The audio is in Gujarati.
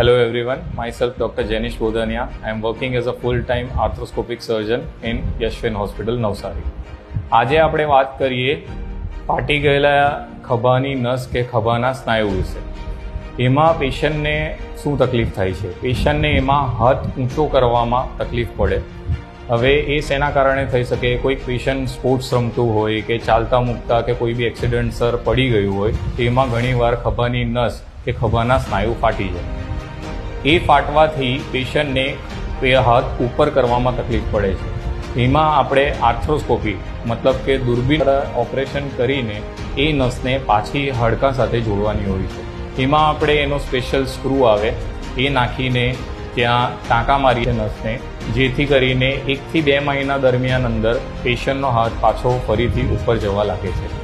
Hello everyone, myself Dr. Janish Bodhania. I am working as a full-time arthroscopic surgeon in Yashwin Hospital, Navsari. આજે આપણે વાત કરીએ ફાટી ગયેલા ખભાની નસ કે ખભાના સ્નાયુ વિશે એમાં પેશન્ટને શું તકલીફ થાય છે પેશન્ટને એમાં હાથ ઊંચો કરવામાં તકલીફ પડે હવે એ શેના કારણે થઈ શકે કોઈક પેશન્ટ સ્પોર્ટ્સ રમતું હોય કે ચાલતા મૂકતા કે કોઈ બી એક્સિડન્ટ સર પડી ગયું હોય તો એમાં ઘણીવાર ખભાની નસ કે ખભાના સ્નાયુ ફાટી જાય એ ફાટવાથી પેશન્ટને એ હાથ ઉપર કરવામાં તકલીફ પડે છે. એમાં આપણે આર્થ્રોસ્કોપી, મતલબ કે દૂરબીન ઓપરેશન કરીને એ નસને પાછી હાડકાં સાથે જોડવાની હોય છે. એમાં આપણે એનો સ્પેશિયલ સ્ક્રૂ આવે, એ નાખીને ત્યાં ટાંકા મારી નસને, જેથી કરીને એકથી બે મહિના દરમિયાન અંદર પેશન્ટનો હાથ પાછો ફરીથી ઉપર જવા લાગે છે.